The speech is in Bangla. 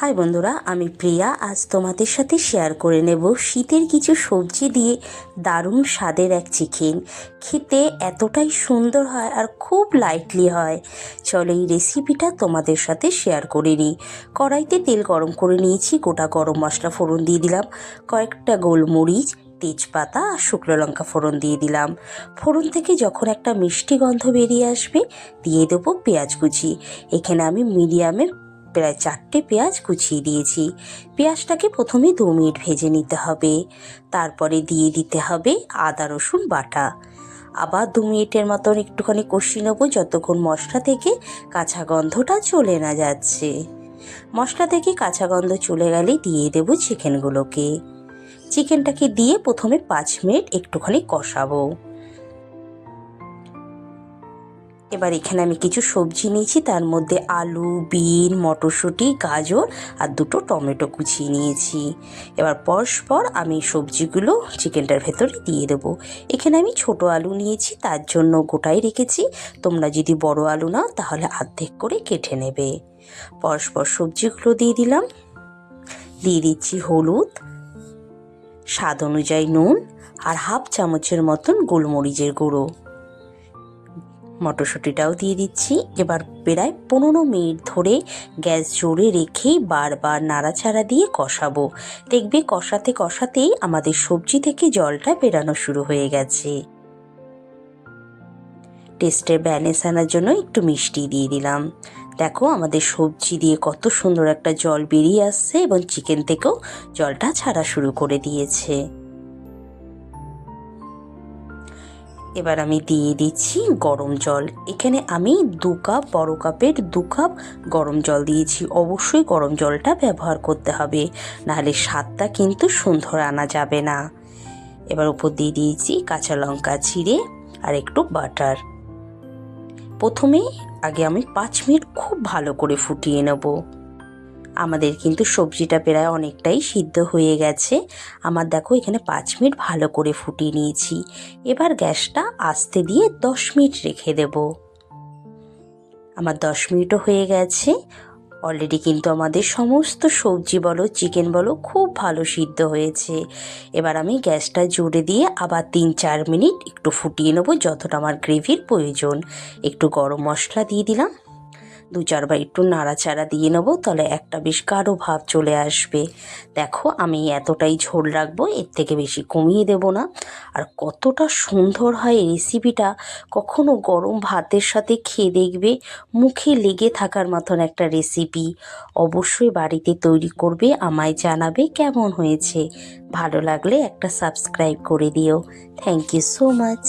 হাই বন্ধুরা, আমি প্রিয়া। আজ তোমাদের সাথে শেয়ার করে নেব শীতের কিছু সবজি দিয়ে দারুণ স্বাদের এক চিকেন খেতে এতটাই সুন্দর হয় আর খুব লাইটলি হয়। চলো এই রেসিপিটা তোমাদের সাথে শেয়ার করে নিই। কড়াইতে তেল গরম করে নিয়েছি, গোটা গরম মশলা ফোড়ন দিয়ে দিলাম। কয়েকটা গোলমরিচ, তেজপাতা আর শুকনো লঙ্কা ফোড়ন দিয়ে দিলাম। ফোড়ন থেকে যখন একটা মিষ্টি গন্ধ বেরিয়ে আসবে, দিয়ে দেবো পেঁয়াজ কুচি। এখানে আমি মিডিয়ামের প্রায় চারটে পেঁয়াজ কুচিয়ে দিয়েছি। পেঁয়াজটাকে প্রথমে দু মিনিট ভেজে নিতে হবে। তারপরে দিয়ে দিতে হবে আদা, রসুন বাটা। আবার দু মিনিটের মতন একটুখানি কষিয়ে নেব যতক্ষণ মশলা থেকে কাঁচা গন্ধটা চলে না যাচ্ছে। মশলা থেকে কাঁচা গন্ধ চলে গেলে দিয়ে দেবো চিকেনগুলোকে। চিকেনটাকে দিয়ে প্রথমে পাঁচ মিনিট একটুখানি কষাবো। এবার এখানে আমি কিছু সবজি নিয়েছি, তার মধ্যে আলু, বিন, মটরশুঁটি, গাজর আর দুটো টমেটো কুচিয়ে নিয়েছি। এবার পরস্পর আমি সবজিগুলো চিকেনটার ভেতরে দিয়ে দেবো। এখানে আমি ছোট আলু নিয়েছি, তার জন্য গোটাই রেখেছি। তোমরা যদি বড় আলু নাও, তাহলে অর্ধেক করে কেটে নেবে। পরস্পর সবজিগুলো দিয়ে দিলাম। দিয়ে দিচ্ছি হলুদ, স্বাদ অনুযায়ী নুন আর হাফ চামচের মতন গোলমরিচের গুঁড়ো। মটরশুঁটিটাও দিয়ে দিচ্ছি। এবার প্রায় পনেরো মিনিট ধরে গ্যাস জোরে রেখেই বারবার নাড়াচাড়া দিয়ে কষাবো। দেখবে কষাতে কষাতেই আমাদের সবজি থেকে জলটা বেরানো শুরু হয়ে গেছে। টেস্টের ব্যালেন্স আনার জন্য একটু মিষ্টি দিয়ে দিলাম। দেখো আমাদের সবজি দিয়ে কত সুন্দর একটা জল বেরিয়ে আসছে এবং চিকেন থেকেও জলটা ছাড়া শুরু করে দিয়েছে। এবার আমি দিয়ে দিচ্ছি গরম জল। এখানে আমি দু কাপ, বড় কাপের দু কাপ গরম জল দিয়েছি। অবশ্যই গরম জলটা ব্যবহার করতে হবে, নাহলে স্বাদটা কিন্তু সুন্দর আনা যাবে না। এবার উপর দিয়ে দিয়েছি কাঁচা লঙ্কা চিড়ে আর একটু বাটার। প্রথমে আগে আমি পাঁচ মিনিট খুব ভালো করে ফুটিয়ে নেব। আমাদের কিন্তু সবজিটা প্রায় অনেকটাই সিদ্ধ হয়ে গেছে। আমার দেখো এখানে পাঁচ মিনিট ভালো করে ফুটিয়ে নিয়েছি। এবার গ্যাসটা আস্তে দিয়ে দশ মিনিট রেখে দেব। আমার দশ মিনিটও হয়ে গেছে। অলরেডি কিন্তু আমাদের সমস্ত সবজি বলো চিকেন বলো খুব ভালো সিদ্ধ হয়েছে। এবার আমি গ্যাসটা জুড়ে দিয়ে আবার তিন চার মিনিট একটু ফুটিয়ে নেব যতটা আমার গ্রেভির প্রয়োজন। একটু গরম মশলা দিয়ে দিলাম। দু চারবার একটু নাড়াচাড়া দিয়ে নেব, তাহলে একটা বেশ গাঢ় ভাব চলে আসবে। দেখো, আমি এতটাই ঝোল রাখব, এর থেকে বেশি কমিয়ে দেব না। আর কতটা সুন্দর হয় রেসিপিটা কখনো গরম ভাতের সাথে খেয়ে দেখবে, মুখে লেগে থাকার মতন একটা রেসিপি অবশ্যই বাড়িতে তৈরি করবে, আমায় জানাবে কেমন হয়েছে। ভালো লাগলে একটা সাবস্ক্রাইব করে দিও। Thank you so much